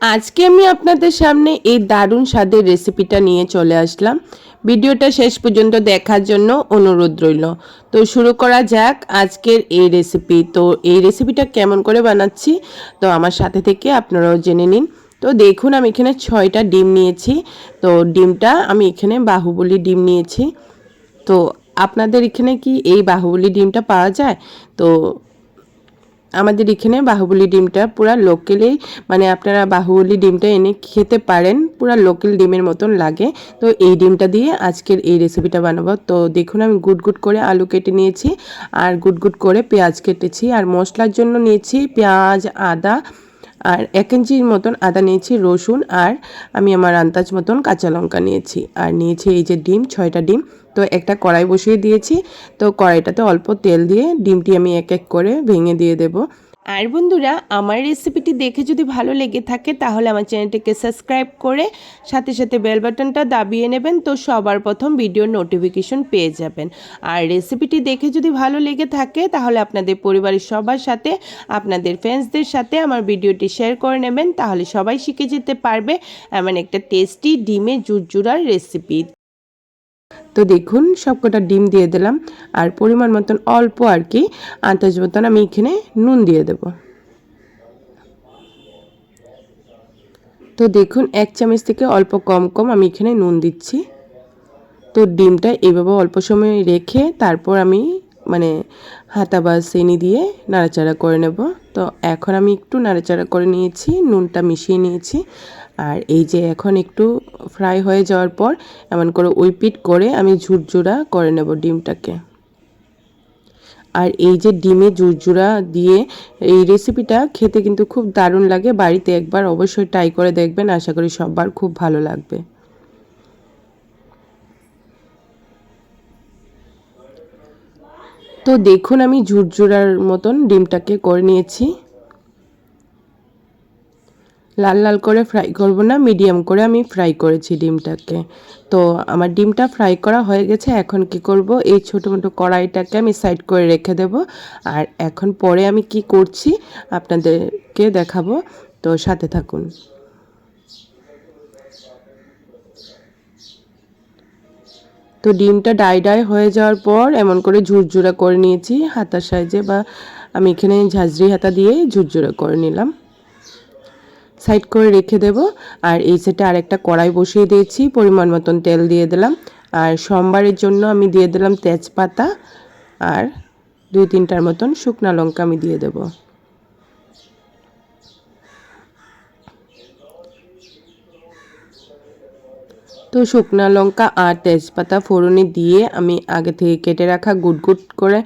আজকে আমি আপনাদের সামনে এই দারুণ স্বাদের রেসিপিটা নিয়ে চলে আসলাম। ভিডিওটা শেষ পর্যন্ত দেখার জন্য অনুরোধ রইল। তো শুরু করা যাক আজকের এই রেসিপি তো এই রেসিপিটা কেমন করে বানাচ্ছি? তো আমার সাথে থেকে আপনারাও জেনে নিন। তো দেখুন, আমি এখানে ছয়টা ডিম নিয়েছি। তো ডিমটা আমি এখানে বাহুবলী ডিম নিয়েছি। তো আপনাদের এখানে কি এই বাহুবলী ডিমটা পাওয়া যায়? তো আমাদের এখানে বাহুবলি ডিমটা পুরা লোকেলেই মানে আপনারা বাহুবলি ডিমটা এনে খেতে পারেন, পুরা লোকেল ডিমের মতন লাগে। তো এই ডিমটা দিয়ে আজকের এই রেসিপিটা বানাবো। তো দেখুন আমি গুট গুট করে আলু কেটে নিয়েছি, আর গুট গুট করে পেঁয়াজ কেটেছি, আর মশলার জন্য নিয়েছি পেঁয়াজ, আদা আর এক ইঞ্চির মতন আদা নিয়েছি, রসুন আর আমি আমার আন্দাজ মতন কাঁচা লঙ্কা নিয়েছি। আর নিয়েছি এই যে ডিম, ছয়টা ডিম। তো একটা কড়াই বসিয়ে দিয়েছি। তো কড়াইটাতে অল্প তেল দিয়ে ডিমটি আমি এক এক করে ভেঙে দিয়ে দেবো। আর বন্ধুরা, আমার রেসিপিটি দেখে যদি ভালো লেগে থাকে, তাহলে আমার চ্যানেলটিকে সাবস্ক্রাইব করে সাথে সাথে বেল বাটনটা দাবিয়ে নেবেন তো সবার প্রথম ভিডিওর নোটিফিকেশন পেয়ে যাবেন। আর রেসিপিটি দেখে যদি ভালো লেগে থাকে, তাহলে আপনাদের পরিবারের সবার সাথে, আপনাদের ফ্রেন্ডসদের সাথে আমার ভিডিওটি শেয়ার করে নেবেন, তাহলে সবাই শিখে যেতে পারবে এমন একটা টেস্টি ডিমে জুরজুরার রেসিপি তো দেখুন, সবকটা ডিম দিয়ে দিলাম। আর পরিমাণ মতন অল্প আর কি আন্দাজ মতন আমি এখানে নুন দিয়ে দেব। তো দেখুন, এক চামচ থেকে অল্প কম কম আমি এখানে নুন দিচ্ছি। তো ডিমটা এভাবে অল্প সময় রেখে তারপর আমি মানে হাতা বা সেনি দিয়ে নাড়াচাড়া করে নেব। তো এখন আমি একটু নাড়াচাড়া করে নিয়েছি, নুনটা মিশিয়ে নিয়েছি। আর এই যে এখন একটু ফ্রাই হয়ে যাওয়ার পর এমন করে উইপিট করে আমি ঝুরঝুরা করে নেব ডিমটাকে। আর এই যে ডিমে ঝুরঝুরা দিয়ে এই রেসিপিটা খেতে কিন্তু খুব দারুণ লাগে, বাড়িতে একবার অবশ্যই ট্রাই করে দেখবেন, আশা করি সবার খুব ভালো লাগবে। তো দেখুন আমি ঝুরঝুরার মতন ডিমটাকে করে নিয়েছি। লাল লাল করে ফ্রাই করব না, মিডিয়াম করে আমি ফ্রাই করেছি ডিমটাকে। তো আমার ডিমটা ফ্রাই করা হয়ে গেছে, এখন কি করব, এই ছোটো মোটো কড়াইটাকে আমি সাইড করে রেখে দেব। আর এখন পরে আমি কি করছি, আপনাদেরকে দেখাবো। তো সাথে থাকুন। তো ডিমটা ডাই ডাই হয়ে যাওয়ার পর এমন করে ঝুরঝুরা করে নিয়েছি, হাতার সাইজে বা আমি এখানে ঝাঁঝরি হাতা দিয়ে ঝুরঝুরা করে নিলাম। সাইড করে রেখে দেব। আর এই সেটে আরেকটা কড়াই বসিয়ে দিয়েছি, পরিমাণ মতন তেল দিয়ে দিলাম। আর সোমবারের জন্য আমি দিয়ে দিলাম তেজপাতা আর দুই তিনটার মতন শুকনা লঙ্কা আমি দিয়ে দেব। তো শুকনা লঙ্কা আর তেজপাতা ফোড়নে দিয়ে আমি আগে থেকে কেটে রাখা গুট গুট করে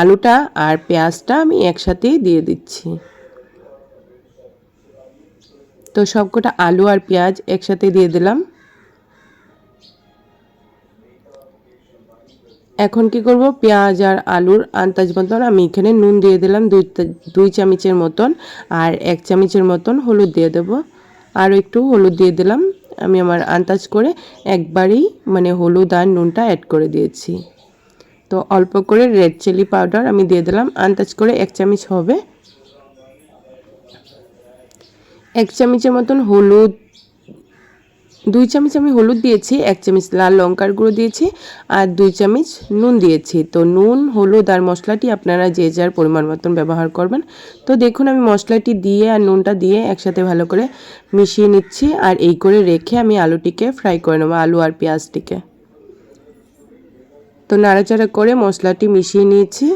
আলুটা আর পেঁয়াজটা আমি একসাথেই দিয়ে দিচ্ছি। তো সবকটা আলু আর পেঁয়াজ একসাথে দিয়ে দিলাম। এখন কি করব? পেঁয়াজ আর আলুর আন্দাজ মতন আমি এখানে নুন দিয়ে দিলাম, দুই দুই চামচের মতন, আর এক চামচের মতন হলুদ দিয়ে দেব। আরও একটু হলুদ দিয়ে দিলাম, আমি আমার আন্দাজ করে একবারই মানে হলুদ আর নুনটা অ্যাড করে দিয়েছি। তো অল্প করে রেড চিলি পাউডার আমি দিয়ে দিলাম, আন্দাজ করে এক চামচ হবে। এক চামচের মতন হলুদ, দুই চামচ আমি হলুদ দিয়েছি, এক চামচ লাল লঙ্কার গুঁড়ো দিয়েছি আর দুই চামচ নুন দিয়েছি। তো নুন, হলুদ আর মশলাটি আপনারা যে যার পরিমাণ মতন ব্যবহার করবেন। তো দেখুন আমি মশলাটি দিয়ে আর নুনটা দিয়ে একসাথে ভালো করে মিশিয়ে নিচ্ছি আর এই করে রেখে আমি আলুটিকে ফ্রাই করে নেব, আলু আর পেঁয়াজটিকে। তো নাড়াচাড়া করে মশলাটি মিশিয়ে নিয়েছি।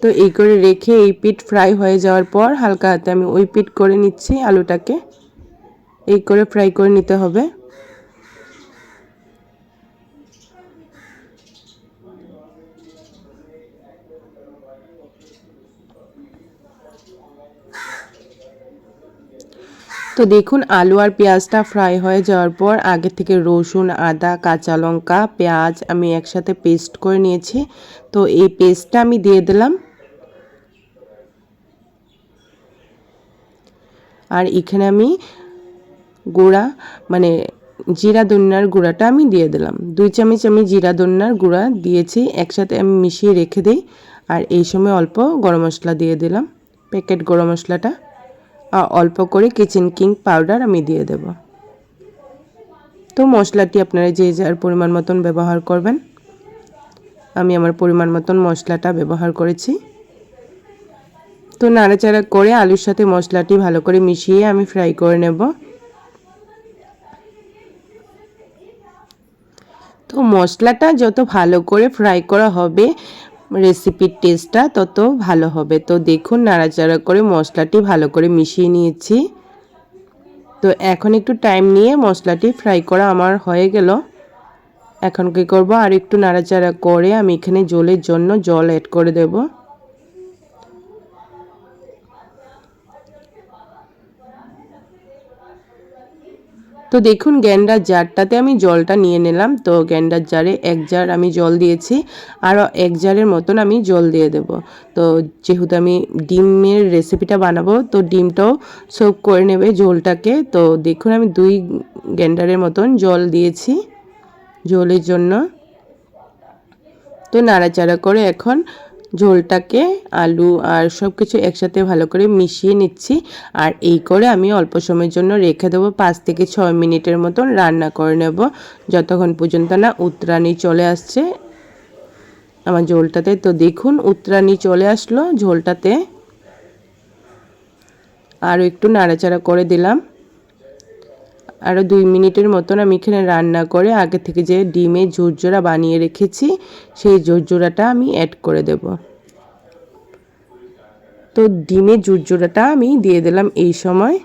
তো এই করে রেখে এই পিঠ ফ্রাই হয়ে যাওয়ার পর হালকা হাতে আমি ওই পিঠ করে নিচ্ছি আলুটাকে। এই করে ফ্রাই করে নিতে হবে। তো দেখুন, আলু আর পেঁয়াজটা ফ্রাই হয়ে যাওয়ার পর আগে থেকে রসুন, আদা, কাঁচা লঙ্কা, পেঁয়াজ আমি একসাথে পেস্ট করে নিয়েছি। তো এই পেস্টটা আমি দিয়ে দিলাম। আর এখানে আমি গুঁড়া মানে জিরা দন্যার গুঁড়াটা আমি দিয়ে দিলাম। দুই চামচ আমি জিরা দন্যার গুঁড়া দিয়েছি, একসাথে আমি মিশিয়ে রেখে দিই। আর এই সময় অল্প গরম মশলা দিয়ে দিলাম প্যাকেট গরম মশলাটা। আর অল্প করে কিচেন কিং পাউডার আমি দিয়ে দেব। তো মশলাটি আপনারা যে যার পরিমাণ মতন ব্যবহার করবেন, আমি আমার পরিমাণ মতন মশলাটা ব্যবহার করেছি। তো নাড়াচাড়া করে আলুর সাথে মশলাটি ভালো করে মিশিয়ে আমি ফ্রাই করে নেব। তো মশলাটা যত ভালো করে ফ্রাই করা হবে রেসিপির টেস্টটা তত ভালো হবে। তো দেখুন নাড়াচাড়া করে মশলাটি ভালো করে মিশিয়ে নিয়েছি। তো এখন একটু টাইম নিয়ে মশলাটি ফ্রাই করা আমার হয়ে গেল। এখন কী করব? আর একটু নাড়াচাড়া করে আমি এখানে জলের জন্য জল অ্যাড করে দেবো। তো দেখুন, গ্যান্ডার জারটাতে আমি জলটা নিয়ে নিলাম। তো গ্যান্ডার জারে এক জার আমি জল দিয়েছি আরও এক জারের মতন আমি জল দিয়ে দেব। তো যেহেতু আমি ডিমের রেসিপিটা বানাবো, তো ডিমটাও সোপ করে নেবে জলটাকে তো দেখুন, আমি দুই গ্যান্ডারের মতন জল দিয়েছি জলের জন্য। তো নাড়াচাড়া করে এখন ঝোলটাকে, আলু আর সব কিছু একসাথে ভালো করে মিশিয়ে নিচ্ছি। আর এই করে আমি অল্প সময়ের জন্য রেখে দেবো। পাঁচ থেকে ছয় মিনিটের মতন রান্না করে নেব। যতক্ষণ পর্যন্ত না উত্তরানি চলে আসছে। আমার ঝোলটাতে তো দেখুন উত্তরানি চলে আসলো ঝোলটাতে। আরও একটু নাড়াচাড়া করে দিলাম। আরও দুই মিনিটের মতন আমি এখানে রান্না করে আগে থেকে যে ডিমের ঝুরঝোরা বানিয়ে রেখেছি, সেই ঝুরঝোরাটা আমি অ্যাড করে দেব। তো ডিমের ঝুরঝোরাটা আমি দিয়ে দিলাম এই সময়।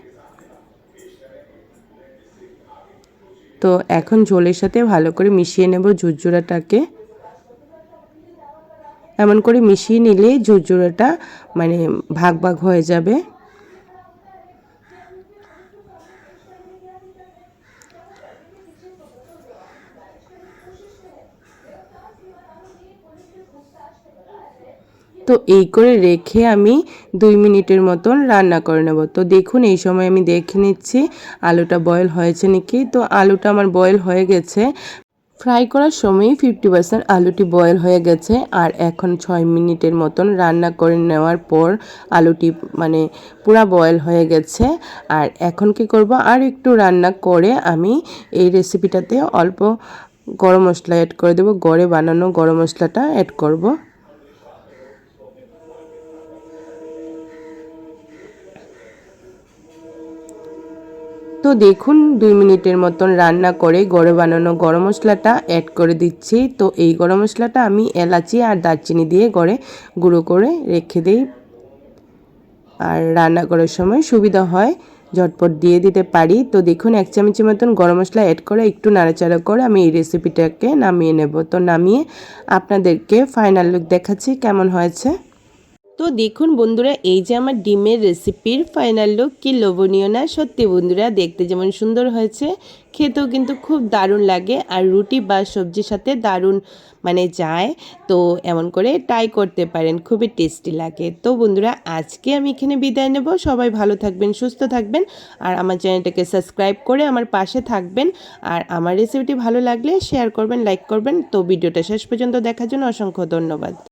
তো এখন ঝোলের সাথে ভালো করে মিশিয়ে নেব ঝুরঝোরাটাকে। এমন করে মিশিয়ে নিলে ঝুরঝোরাটা মানে ভাগ ভাগ হয়ে যাবে। তো এই করে রেখে আমি দুই মিনিটের মতন রান্না করে নেব। তো দেখুন, এই সময় আমি দেখে নিচ্ছি আলুটা বয়েল হয়েছে নাকি। তো আলুটা আমার বয়েল হয়ে গেছে। ফ্রাই করার সময়ই ফিফটি পার্সেন্ট আলুটি বয়েল হয়ে গেছে। আর এখন ছয় মিনিটের মতন রান্না করে নেওয়ার পর আলুটি মানে পুরা বয়েল হয়ে গেছে। আর এখন কি করব, আর একটু রান্না করে আমি এই রেসিপিটাতে অল্প গরম মশলা অ্যাড করে দেবো। গড়ে বানানো গরম মশলাটা অ্যাড করব। তো দেখুন, দুই মিনিটের মতন রান্না করে গড়ে বানানো গরম মশলাটা অ্যাড করে দিচ্ছি। তো এই গরম মশলাটা আমি এলাচি আর দারচিনি দিয়ে গড়ে গুঁড়ো করে রেখে দিই। আর রান্না করার সময় সুবিধা হয়, ঝটপট দিয়ে দিতে পারি। তো দেখুন, এক চামচের মতন গরম মশলা অ্যাড করে একটু নাড়াচাড়া করে আমি এই রেসিপিটাকে নামিয়ে নেব। তো নামিয়ে আপনাদেরকে ফাইনাল লুক দেখাচ্ছি কেমন হয়েছে। তো দেখুন বন্ধুরা, এই যে আমার ডিমের রেসিপির ফাইনাল লুক কি লোভনীয় না? সত্যি বন্ধুরা, দেখতে যেমন সুন্দর হয়েছে, খেতেও কিন্তু খুব দারুণ লাগে আর রুটি বা সবজির সাথে দারুণ মানে যায়, তো এমন করে ট্রাই করতে পারেন, খুবই টেস্টি লাগে। তো বন্ধুরা, আজকে আমি এখানে বিদায় নেব, সবাই ভালো থাকবেন, সুস্থ থাকবেন আর আমার চ্যানেলটাকে সাবস্ক্রাইব করে আমার পাশে থাকবেন আর আমার রেসিপিটি ভালো লাগলে শেয়ার করবেন লাইক করবেন। তো ভিডিওটা শেষ পর্যন্ত দেখার জন্য অসংখ্য ধন্যবাদ।